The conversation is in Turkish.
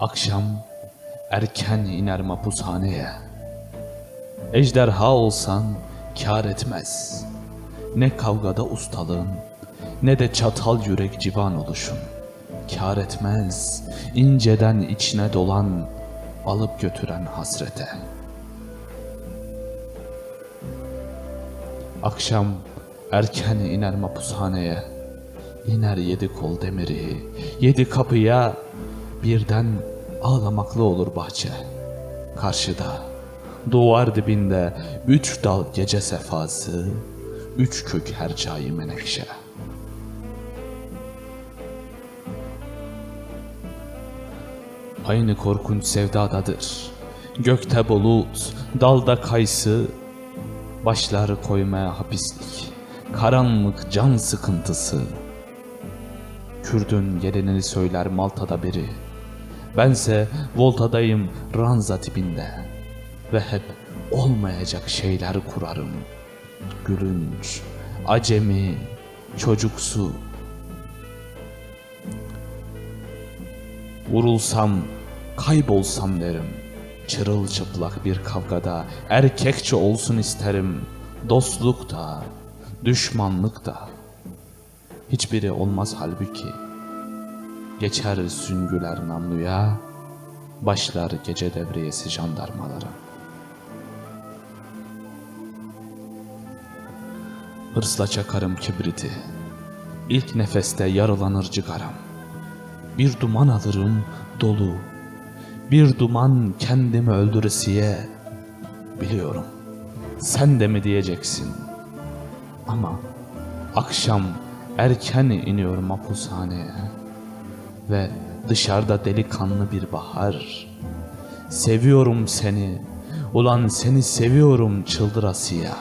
Akşam erken iner mapushaneye. Ejderha olsan kar etmez. Ne kavgada ustalığın ne de çatal yürek civan oluşun. Kar etmez inceden içine dolan alıp götüren hasrete. Akşam erken iner mapushaneye. İner yedi kol demiri, yedi kapıya birden ağlamaklı olur bahçe. Karşıda, duvar dibinde üç dal gece sefası, üç kök hercai menekşe. Aynı korkunç sevdadadır. Gökte bulut, dalda kayısı, başları koymaya hapislik, karanlık can sıkıntısı. Kürdün gelenini söyler Malta'da biri. Bense Volta'dayım ranza tipinde. Ve hep olmayacak şeyler kurarım. Gülünç, acemi, çocuksu. Vurulsam, kaybolsam derim. Çırılçıplak bir kavgada erkekçe olsun isterim. Dostluk da, düşmanlık da. Hiçbiri olmaz halbuki. Geçer süngüler namluya, başlar gece devriyesi jandarmalara. Hırsla çakarım kibriti, ilk nefeste yarılanır cigaram. Bir duman alırım dolu, bir duman kendimi öldüresiye. Biliyorum, sen de mi diyeceksin? Ama akşam erken iniyorum mapushaneye ve dışarıda delikanlı bir bahar. Seviyorum seni, ulan seni seviyorum çıldırasıya.